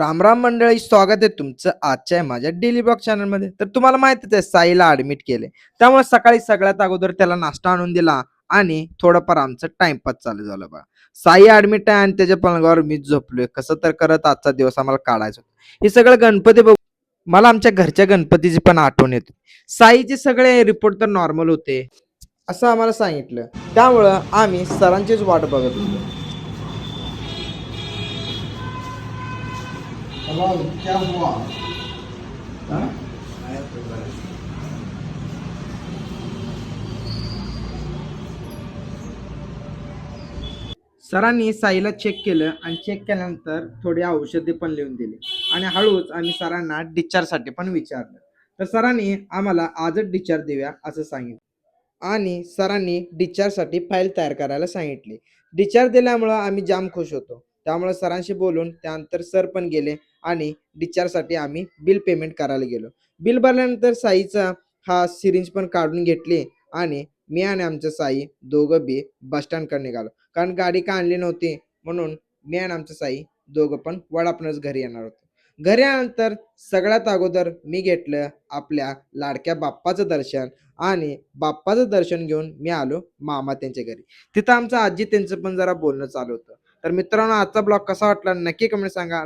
राम राम मंडळी स्वागत आहे तुमचं आजच्या आहे माझ्या डेली ब्लॉग चॅनलमध्ये तर तुम्हाला माहितीच आहे साईला ऍडमिट केले. त्यामुळे सकाळी सगळ्यात अगोदर त्याला नाश्ता आणून दिला आणि थोडंफार आमचं टाइमपास चालू झालं बा साई ऍडमिट आहे आणि त्याच्या पलंगावर मी झोपलोय. कसं तर करत आजचा दिवस आम्हाला काढायचा हे सगळं गणपती बघू. मला आमच्या घरच्या गणपतीची पण आठवण येते. साईचे सगळे रिपोर्ट तर नॉर्मल होते. असं आम्हाला सांगितलं. त्यामुळं आम्ही सरांचीच वाट बघत होतो. क्या हुआ? सरांनी साईला चेक केलं आणि चेक केल्यानंतर थोडी औषधे पण लिहून दिली. आणि हळूच आम्ही सरांना डिस्चार्जसाठी पण विचारलं. तर सरांनी आम्हाला आजच डिस्चार्ज देऊया असं सांगितलं. आणि सरांनी डिस्चार्जसाठी फाईल तयार करायला सांगितली. डिस्चार्ज दिल्यामुळं आम्ही जाम खुश होतो. त्यामुळे सरांशी बोलून त्यानंतर सर पण गेले आणि डिस्चार्जसाठी आम्ही बिल पेमेंट करायला गेलो. बिल भरल्यानंतर साईचा हा सिरिंज पण काढून घेतली आणि मी आणि आमचं साई दोघं बी बस स्टँडकडे निघालो. कारण गाडी का आणली नव्हती? म्हणून मी आणि आमचं साई दोघं पण वडापणच घरी येणार होतो. घरी आल्यानंतर सगळ्यात अगोदर मी घेतलं आपल्या लाडक्या बाप्पाचं दर्शन आणि बाप्पाचं दर्शन घेऊन मी आलो मामा त्यांच्या घरी. तिथं आमचं आजी त्यांचं पण जरा बोलणं चालू होतं. तर मित्रांनो आजचा ब्लॉग कसा वाटला नक्की कमेंट सांगा.